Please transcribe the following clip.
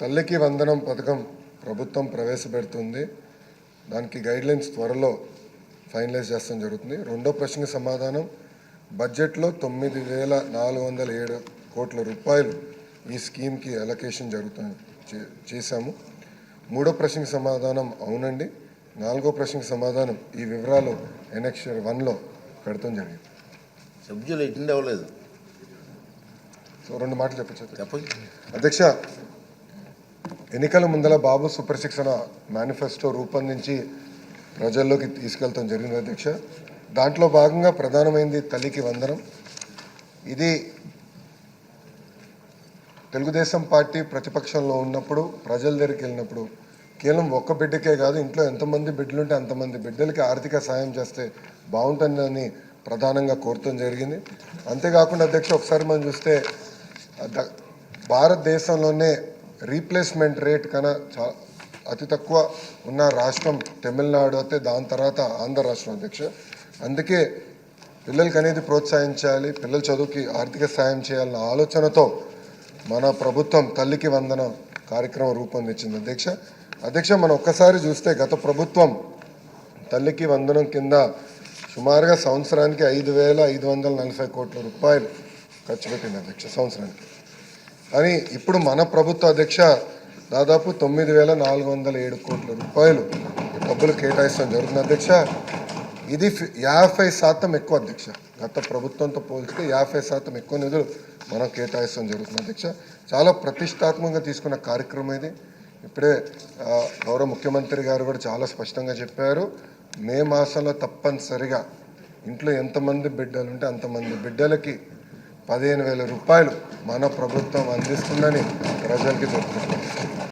తల్లికి వందనం పథకం ప్రభుత్వం ప్రవేశపెడుతుంది. దానికి గైడ్లైన్స్ త్వరలో ఫైనలైజ్ చేస్తాం జరుగుతుంది. రెండో ప్రశ్నకి సమాధానం బడ్జెట్లో తొమ్మిది వేల నాలుగు వందల ఏడు కోట్ల రూపాయలు ఈ స్కీమ్కి అలొకేషన్ జరుగుతుంది చేశాము. మూడో ప్రశ్నకి సమాధానం అవునండి. నాలుగో ప్రశ్నకి సమాధానం ఈ వివరాలు ఎనెక్షర్ వన్లో పెడతాం జరిగింది. సభ్యులు అవ్వలేదు. సో రెండు మాటలు చెప్పచ్చు. చెప్పండి. అధ్యక్ష ఎన్నికల ముందల బాబు సుప్రశిక్షణ మేనిఫెస్టో రూపొందించి ప్రజల్లోకి తీసుకెళ్తాం జరిగింది అధ్యక్ష. దాంట్లో భాగంగా ప్రధానమైంది తల్లికి వందనం. ఇది తెలుగుదేశం పార్టీ ప్రతిపక్షంలో ఉన్నప్పుడు ప్రజల దగ్గరికి వెళ్ళినప్పుడు కేవలం ఒక్క బిడ్డకే కాదు ఇంట్లో ఎంతమంది బిడ్డలుంటే అంతమంది బిడ్డలకి ఆర్థిక సాయం చేస్తే బాగుంటుందని ప్రధానంగా కోరటం జరిగింది. అంతేకాకుండా అధ్యక్ష ఒకసారి మనం చూస్తే భారతదేశంలోనే రీప్లేస్మెంట్ రేట్ కన్నా చా అతి తక్కువ ఉన్న రాష్ట్రం తమిళనాడు అయితే దాని తర్వాత ఆంధ్ర రాష్ట్రం అధ్యక్ష. అందుకే పిల్లలకి అనేది ప్రోత్సహించాలి పిల్లల చదువుకి ఆర్థిక సాయం చేయాలన్న ఆలోచనతో మన ప్రభుత్వం తల్లికి వందన కార్యక్రమం రూపొందించింది అధ్యక్ష. అధ్యక్ష మనం ఒక్కసారి చూస్తే గత ప్రభుత్వం తల్లికి వందనం కింద సుమారుగా సంవత్సరానికి ఐదు వేల ఐదు వందల నలభై కోట్ల రూపాయలు ఖర్చు పెట్టింది అధ్యక్ష సంవత్సరానికి. కానీ ఇప్పుడు మన ప్రభుత్వ అధ్యక్ష దాదాపు తొమ్మిది వేల నాలుగు వందల ఏడు కోట్ల రూపాయలు డబ్బులు కేటాయిస్తాం జరుగుతుంది. అధ్యక్ష ఇది యాభై శాతం ఎక్కువ అధ్యక్ష. గత ప్రభుత్వంతో పోల్చితే యాభై శాతం ఎక్కువ నిధులు మనం కేటాయిస్తాం జరుగుతుంది అధ్యక్ష. చాలా ప్రతిష్టాత్మకంగా తీసుకున్న కార్యక్రమం ఇది. ఇప్పుడే గౌరవ ముఖ్యమంత్రి గారు కూడా చాలా స్పష్టంగా చెప్పారు. మే మాసంలో తప్పనిసరిగా ఇంట్లో ఎంతమంది బిడ్డలు ఉంటే అంతమంది బిడ్డలకి పదిహేను వేల రూపాయలు మన ప్రభుత్వం అందిస్తుందని ప్రజలకి చెప్తున్నాం.